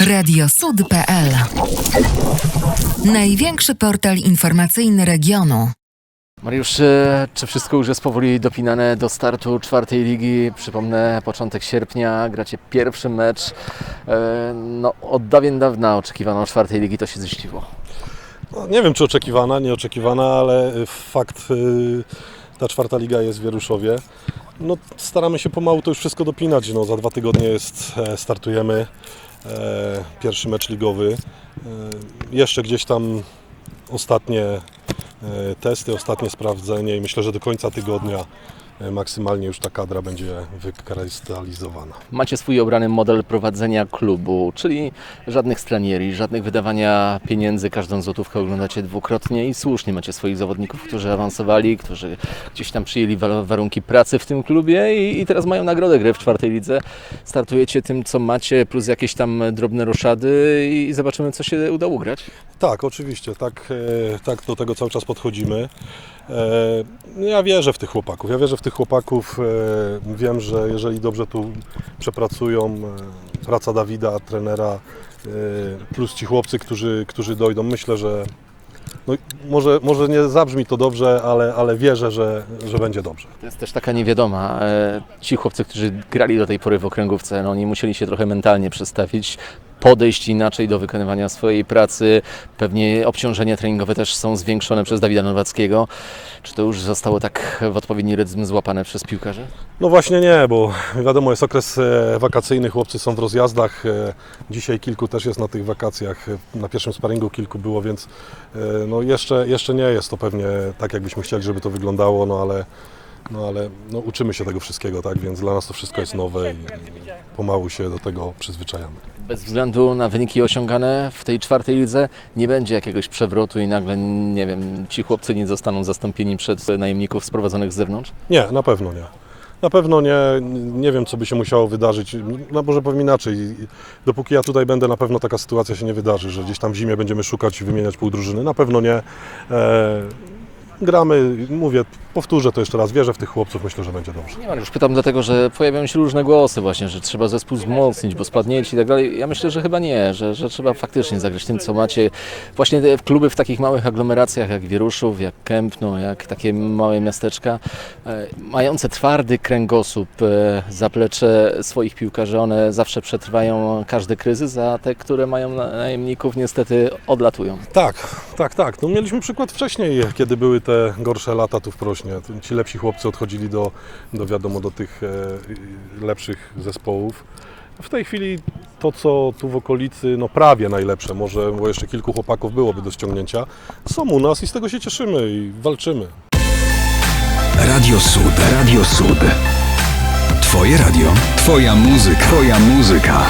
Radiosud.pl Największy portal informacyjny regionu. Mariusz, e, czy wszystko już jest powoli dopinane do startu czwartej ligi? Przypomnę, początek sierpnia, gracie pierwszy mecz. E, No, od dawien dawna oczekiwano czwartej ligi, to się ziściło. No, nie wiem, czy oczekiwana, nieoczekiwana, ale y, fakt, ta czwarta liga jest w Wieruszowie. No, staramy się pomału to już wszystko dopinać. No, za dwa tygodnie jest, e, startujemy e, pierwszy mecz ligowy. E, jeszcze gdzieś tam ostatnie e, testy, ostatnie sprawdzenie i myślę, że do końca tygodnia e, maksymalnie już ta kadra będzie wykrystalizowana. Macie swój obrany model prowadzenia klubu, czyli żadnych stranierii, żadnych wydawania pieniędzy, każdą złotówkę oglądacie dwukrotnie i słusznie macie swoich zawodników, którzy awansowali, którzy gdzieś tam przyjęli wa- warunki pracy w tym klubie i, i teraz mają nagrodę gry w czwartej lidze. Startujecie tym, co macie, plus jakieś tam drobne roszady i zobaczymy, co się uda ugrać. Tak, oczywiście, tak, e, tak do tego cały czas podchodzimy. E, Ja wierzę w tych chłopaków, ja wierzę w tych chłopaków, e, wiem, że jeżeli dobrze tu przepracują, e, praca Dawida, trenera, plus ci chłopcy, którzy, którzy dojdą, myślę, że no, może, może nie zabrzmi to dobrze, ale, ale wierzę, że, że będzie dobrze. To jest też taka niewiadoma. Ci chłopcy, którzy grali do tej pory w okręgówce, no oni musieli się trochę mentalnie przestawić, podejść inaczej do wykonywania swojej pracy. Pewnie obciążenia treningowe też są zwiększone przez Dawida Nowackiego. Czy to już zostało tak w odpowiedni rytm złapane przez piłkarzy? No właśnie nie, bo wiadomo, jest okres e, wakacyjny, chłopcy są w rozjazdach. e, Dzisiaj kilku też jest na tych wakacjach. e, Na pierwszym sparingu kilku było, więc no jeszcze, jeszcze nie jest to pewnie tak, jakbyśmy chcieli, żeby to wyglądało, no ale, no ale no uczymy się tego wszystkiego, tak? Więc dla nas to wszystko jest nowe i pomału się do tego przyzwyczajamy. Bez względu na wyniki osiągane w tej czwartej lidze nie będzie jakiegoś przewrotu i nagle, nie wiem, ci chłopcy nie zostaną zastąpieni przez najemników sprowadzonych z zewnątrz? Nie, na pewno nie. Na pewno nie, nie wiem co by się musiało wydarzyć, no może powiem inaczej, dopóki ja tutaj będę na pewno taka sytuacja się nie wydarzy, że gdzieś tam w zimie będziemy szukać i wymieniać pół drużyny, na pewno nie. E, gramy, mówię, powtórzę to jeszcze raz, wierzę w tych chłopców, myślę, że będzie dobrze. Nie, już pytam dlatego, że pojawiają się różne głosy właśnie, że trzeba zespół wzmocnić, bo spadniecie i tak dalej. Ja myślę, że chyba nie, że, że trzeba faktycznie zagrać tym, co macie. Właśnie te kluby w takich małych aglomeracjach jak Wieruszów, jak Kępno, jak takie małe miasteczka, e, mające twardy kręgosłup, e, zaplecze swoich piłkarzy, one zawsze przetrwają każdy kryzys, a te, które mają na- najemników niestety odlatują. Tak, tak, tak. No mieliśmy przykład wcześniej, kiedy były te gorsze lata tu w Prośnie. Ci lepsi chłopcy odchodzili do, do wiadomo, do tych e, lepszych zespołów. W tej chwili to, co tu w okolicy, no prawie najlepsze, może, bo jeszcze kilku chłopaków byłoby do ściągnięcia, są u nas i z tego się cieszymy i walczymy. Radio Sud. Radio Sud. Twoje radio. Twoja muzyka. Twoja muzyka.